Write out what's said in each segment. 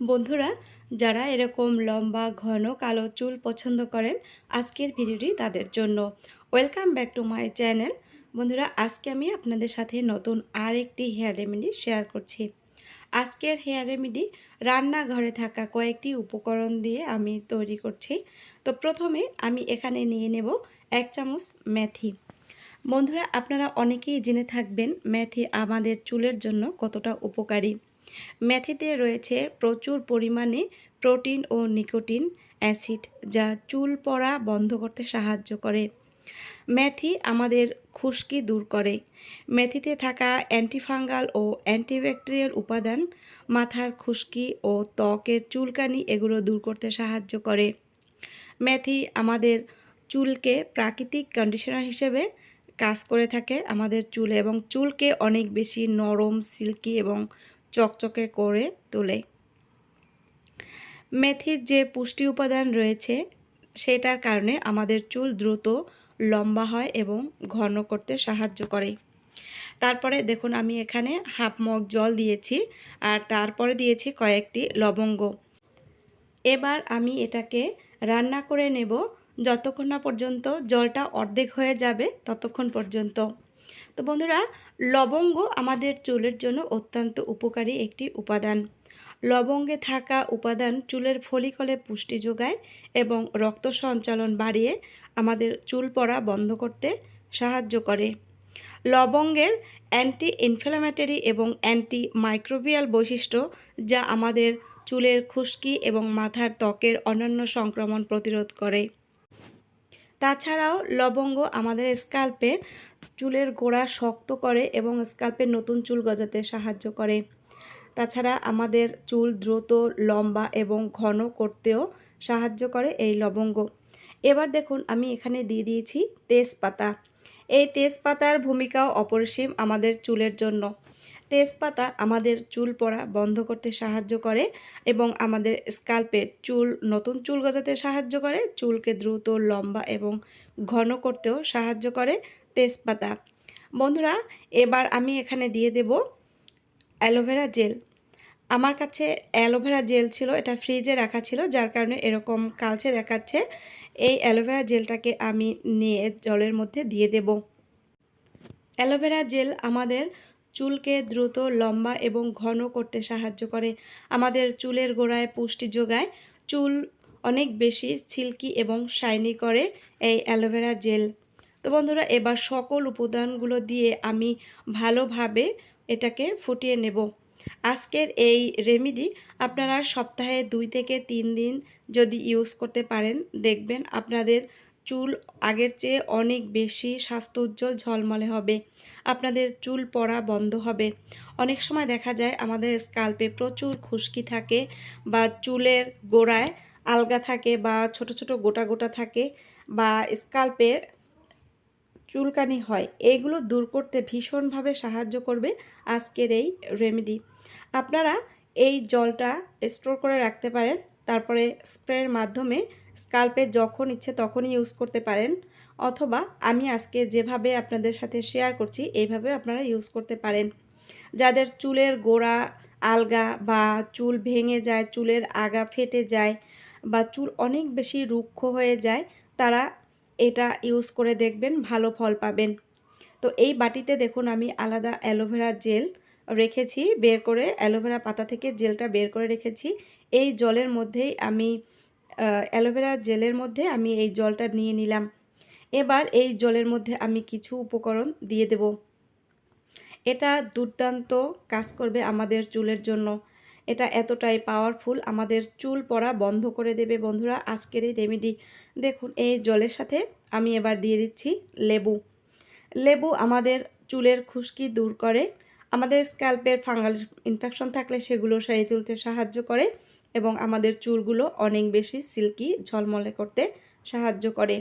বন্ধুরা, যারা এরকম লম্বা, ঘন, কালো চুল পছন্দ করেন, আজকের ভিডিওটি তাদের জন্য। Welcome back to my channel বন্ধুরা, আজকে আমি আপনাদের সাথে নতুন আরেকটি হেয়ার রেমেডি শেয়ার করছি। আজকের হেয়ার রেমেডি রান্নাঘরে থাকা কয়েকটি উপকরণ দিয়ে আমি তৈরি করছি। তো প্রথমে আমি এখানে নিয়ে নেব এক চামচ মেথি। বন্ধুরা, আপনারা অনেকেই জেনে থাকবেন, মেথি আমাদের চুলের জন্য কতটা উপকারী। মেথিতে রয়েছে প্রচুর পরিমাণে প্রোটিন ও নিকোটিন অ্যাসিড, যা চুল পড়া বন্ধ করতে সাহায্য করে। মেথি আমাদের খুশকি দূর করে। মেথিতে থাকা অ্যান্টিফাঙ্গাল ও অ্যান্টিব্যাকটেরিয়াল উপাদান, মাথার খুশকি ও ত্বকের চুলকানি এগুলো দূর করতে সাহায্য করে। মেথি আমাদের চুলকে প্রাকৃতিক কন্ডিশনার হিসেবে কাজ করে থাকে আমাদের চুলে এবং চুলকে অনেক বেশি নরম, সিল্কি এবং চকচকে করে তোলে। মেথির যে পুষ্টি উপাদান রয়েছে, সেটার কারণে আমাদের চুল দ্রুত লম্বা হয় এবং ঘন করতে সাহায্য করে। তারপরে দেখুন, আমি এখানে হাফ মগ জল দিয়েছি আর তারপরে দিয়েছি কয়েকটি লবঙ্গ। এবার আমি এটাকে রান্না করে নেব। যতক্ষণ না পর্যন্ত জলটা অর্ধেক হয়ে যাবে, ততক্ষণ পর্যন্ত। তো বন্ধুরা, লবঙ্গ আমাদের চুলের জন্য অত্যন্ত উপকারী একটি উপাদান। লবঙ্গে থাকা উপাদান চুলের ফলিকলে পুষ্টি যোগায় এবং রক্ত সঞ্চালন বাড়িয়ে আমাদের চুল পড়া বন্ধ করতে সাহায্য করে। লবঙ্গের অ্যান্টি ইনফ্লামেটরি এবং অ্যান্টি মাইক্রোবিয়াল বৈশিষ্ট্য যা আমাদের চুলের খুশকি এবং মাথার ত্বকের অন্যান্য সংক্রমণ প্রতিরোধ করে। তাছাড়াও লবঙ্গ আমাদের স্কাল্পে চুলের গোড়া শক্ত করে এবং স্কাল্পের নতুন চুল গজাতে সাহায্য করে। তাছাড়া আমাদের চুল দ্রুত, লম্বা এবং ঘন করতেও সাহায্য করে এই লবঙ্গ। এবার দেখুন, আমি এখানে দিয়ে দিয়েছি তেজপাতা। এই তেজপাতার ভূমিকাও অপরিসীম আমাদের চুলের জন্য। তেজপাতা আমাদের চুল পড়া বন্ধ করতে সাহায্য করে এবং আমাদের স্কাল্পের চুল, নতুন চুল গজাতে সাহায্য করে। চুলকে দ্রুত, লম্বা এবং ঘন করতেও সাহায্য করে তেজপাতা। বন্ধুরা, এবার আমি এখানে দিয়ে দেব অ্যালোভেরা জেল। আমার কাছে অ্যালোভেরা জেল ছিল, এটা ফ্রিজে রাখা ছিল, যার কারণে এরকম কালচে দেখাচ্ছে। এই অ্যালোভেরা জেলটাকে আমি নিয়ে জলের মধ্যে দিয়ে দেব। অ্যালোভেরা জেল আমাদের চুলকে দ্রুত, লম্বা এবং ঘন করতে সাহায্য করে। আমাদের চুলের গোড়ায় পুষ্টি যোগায়। চুল অনেক বেশি সিল্কি এবং শাইনি করে এই অ্যালোভেরা জেল। তো বন্ধুরা, এবার সকল উপাদানগুলো দিয়ে আমি ভালোভাবে এটাকে ফুটিয়ে নেব। আজকের এই রেমিডি আপনারা সপ্তাহে দুই থেকে তিন দিন যদি ইউজ করতে পারেন, দেখবেন আপনাদের চুল আগের চেয়ে অনেক বেশি স্বাস্থ্য উজ্জ্বল ঝলমলে হবে। আপনাদের চুল পড়া বন্ধ হবে। অনেক সময় দেখা যায় আমাদের স্কাল্পে প্রচুর খুশকি থাকে বা চুলের গোড়ায় আলগা থাকে বা ছোট ছোট গোটা গোটা থাকে বা স্কাল্পে চুলকানি হয়। এইগুলো দূর করতে ভীষণভাবে সাহায্য করবে আজকের এই রেমেডি আপনারা এই জলটা স্টোর করে রাখতে পারেন, তারপরে স্প্রের মাধ্যমে স্কাল্পে যখন ইচ্ছে তখনই ইউজ করতে পারেন, অথবা আমি আজকে যেভাবে আপনাদের সাথে শেয়ার করছি, এইভাবে আপনারা ইউজ করতে পারেন। যাদের চুলের গোড়া আলগা বা চুল ভেঙে যায়, চুলের আগা ফেটে যায় বা চুল অনেক বেশি রুক্ষ হয়ে যায়, তারা এটা ইউজ করে দেখবেন, ভালো ফল পাবেন। তো এই বাটিতে দেখুন আমি আলাদা অ্যালোভেরা জেল রেখেছি, বের করে অ্যালোভেরা পাতা থেকে জেলটা বের করে রেখেছি। এই জলের মধ্যেই আমি অ্যালোভেরা জেলের মধ্যে আমি এই জলটা নিয়ে নিলাম। এবার এই জলের মধ্যে আমি কিছু উপকরণ দিয়ে দেব। এটা দুর্দান্ত কাজ করবে আমাদের চুলের জন্য। এটা এতটাই পাওয়ারফুল আমাদের চুল পড়া বন্ধ করে দেবে বন্ধুরা আজকের এই রেমেডি দেখুন, এই জলের সাথে আমি এবার দিয়ে দিচ্ছি লেবু। লেবু আমাদের চুলের খুশকি দূর করে, আমাদের স্ক্যাল্পের ফাঙ্গাল ইনফেকশন থাকলে সেগুলো সারিয়ে তুলতে সাহায্য করে। এবং আমাদের চুলগুলো অনেক বেশি সিল্কি ঝলমলে করতে সাহায্য করে।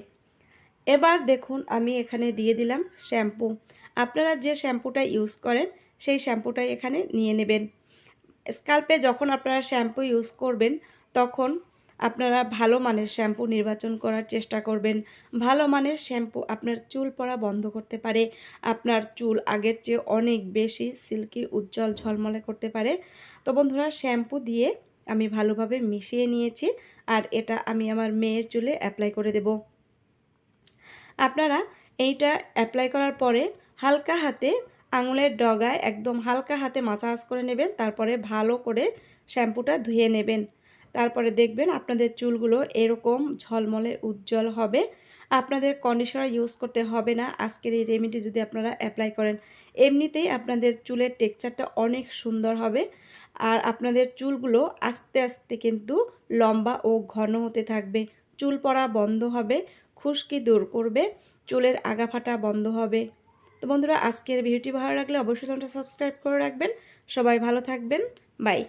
এবার দেখুন, আমি এখানে দিয়ে দিলাম শ্যাম্পু। আপনারা যে শ্যাম্পুটা ইউজ করেন, সেই শ্যাম্পুটাই এখানে নিয়ে নেবেন। স্কাল্পে যখন আপনারা শ্যাম্পু ইউজ করবেন, তখন আপনারা ভালো মানের শ্যাম্পু নির্বাচন করার চেষ্টা করবেন। ভালো মানের শ্যাম্পু আপনার চুল পড়া বন্ধ করতে পারে, আপনার চুল আগের চেয়ে অনেক বেশি সিল্কি, উজ্জ্বল, ঝলমলে করতে পারে। তো বন্ধুরা, শ্যাম্পু দিয়ে আমি ভালোভাবে মিশিয়ে নিয়েছি আর এটা আমি আমার মেয়ের চুলে অ্যাপ্লাই করে দেব। আপনারা এইটা অ্যাপ্লাই করার পরে হালকা হাতে আঙুলের ডগায় একদম হালকা হাতে মাসাজ করে নেবেন, তারপরে ভালো করে শ্যাম্পুটা ধুয়ে নেবেন। তারপরে দেখবেন আপনাদের চুলগুলো এরকম ঝলমলে উজ্জ্বল হবে। আপনাদের কন্ডিশনার ইউজ করতে হবে না, আজকের এই রেমেডি যদি আপনারা অ্যাপ্লাই করেন। এমনিতেই আপনাদের চুলের টেক্সচারটা অনেক সুন্দর হবে। আর আপনাদের চুলগুলো আস্তে আস্তে কিন্তু লম্বা ও ঘন হতে থাকবে। চুল পড়া বন্ধ হবে, খুশকি দূর করবে, চুলের আগা ফাটা বন্ধ হবে। তো বন্ধুরা, আজকের ভিডিওটি ভালো লাগলে অবশ্যই চ্যানেলটা সাবস্ক্রাইব করে রাখবেন। সবাই ভালো থাকবেন। বাই।